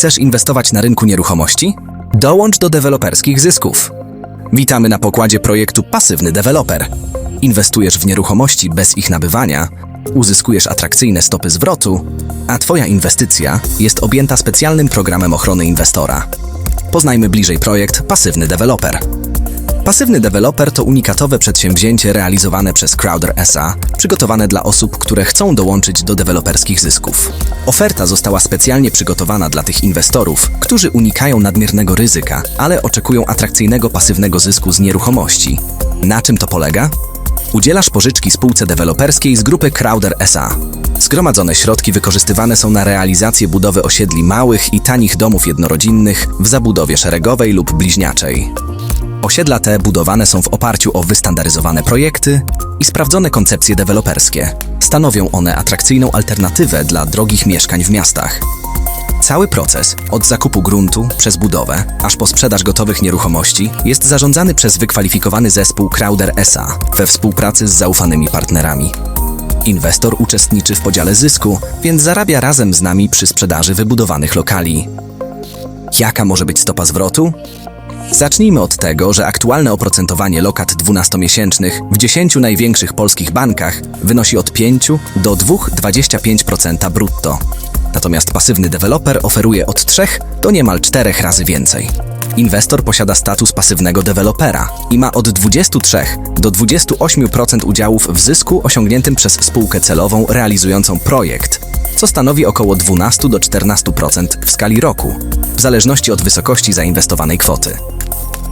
Chcesz inwestować na rynku nieruchomości? Dołącz do deweloperskich zysków. Witamy na pokładzie projektu Pasywny Deweloper. Inwestujesz w nieruchomości bez ich nabywania, uzyskujesz atrakcyjne stopy zwrotu, a Twoja inwestycja jest objęta specjalnym programem ochrony inwestora. Poznajmy bliżej projekt Pasywny Deweloper. Pasywny deweloper to unikatowe przedsięwzięcie realizowane przez Crowder SA, przygotowane dla osób, które chcą dołączyć do deweloperskich zysków. Oferta została specjalnie przygotowana dla tych inwestorów, którzy unikają nadmiernego ryzyka, ale oczekują atrakcyjnego pasywnego zysku z nieruchomości. Na czym to polega? Udzielasz pożyczki spółce deweloperskiej z grupy Crowder SA. Zgromadzone środki wykorzystywane są na realizację budowy osiedli małych i tanich domów jednorodzinnych w zabudowie szeregowej lub bliźniaczej. Osiedla te budowane są w oparciu o wystandaryzowane projekty i sprawdzone koncepcje deweloperskie. Stanowią one atrakcyjną alternatywę dla drogich mieszkań w miastach. Cały proces, od zakupu gruntu przez budowę, aż po sprzedaż gotowych nieruchomości, jest zarządzany przez wykwalifikowany zespół Crowder SA we współpracy z zaufanymi partnerami. Inwestor uczestniczy w podziale zysku, więc zarabia razem z nami przy sprzedaży wybudowanych lokali. Jaka może być stopa zwrotu? Zacznijmy od tego, że aktualne oprocentowanie lokat 12-miesięcznych w 10 największych polskich bankach wynosi od 5 do 2,25% brutto. Natomiast pasywny deweloper oferuje od 3 do niemal 4 razy więcej. Inwestor posiada status pasywnego dewelopera i ma od 23 do 28% udziałów w zysku osiągniętym przez spółkę celową realizującą projekt, co stanowi około 12 do 14% w skali roku, w zależności od wysokości zainwestowanej kwoty.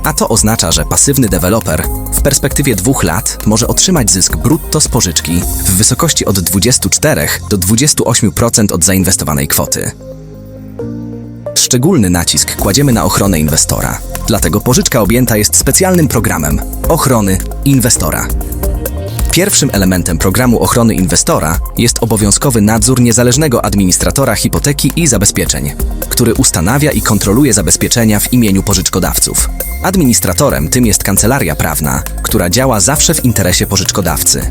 A to oznacza, że pasywny deweloper w perspektywie dwóch lat może otrzymać zysk brutto z pożyczki w wysokości od 24 do 28% od zainwestowanej kwoty. Szczególny nacisk kładziemy na ochronę inwestora, dlatego pożyczka objęta jest specjalnym programem ochrony inwestora. Pierwszym elementem programu ochrony inwestora jest obowiązkowy nadzór niezależnego administratora hipoteki i zabezpieczeń, który ustanawia i kontroluje zabezpieczenia w imieniu pożyczkodawców. Administratorem tym jest kancelaria prawna, która działa zawsze w interesie pożyczkodawcy.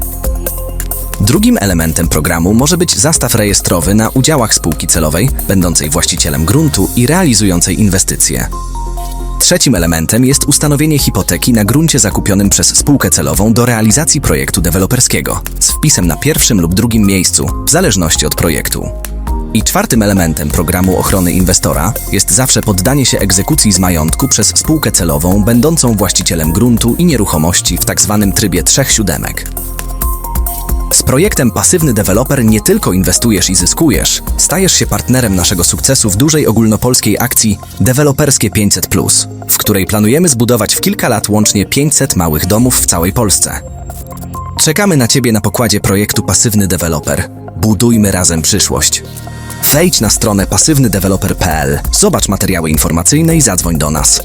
Drugim elementem programu może być zastaw rejestrowy na udziałach spółki celowej, będącej właścicielem gruntu i realizującej inwestycje. Trzecim elementem jest ustanowienie hipoteki na gruncie zakupionym przez spółkę celową do realizacji projektu deweloperskiego z wpisem na pierwszym lub drugim miejscu, w zależności od projektu. I czwartym elementem programu ochrony inwestora jest zawsze poddanie się egzekucji z majątku przez spółkę celową będącą właścicielem gruntu i nieruchomości w tzw. trybie trzech siódemek. Z projektem Pasywny Deweloper nie tylko inwestujesz i zyskujesz, stajesz się partnerem naszego sukcesu w dużej ogólnopolskiej akcji Deweloperskie 500, w której planujemy zbudować w kilka lat łącznie 500 małych domów w całej Polsce. Czekamy na Ciebie na pokładzie projektu Pasywny Deweloper. Budujmy razem przyszłość. Wejdź na stronę pasywnydeweloper.pl, zobacz materiały informacyjne i zadzwoń do nas.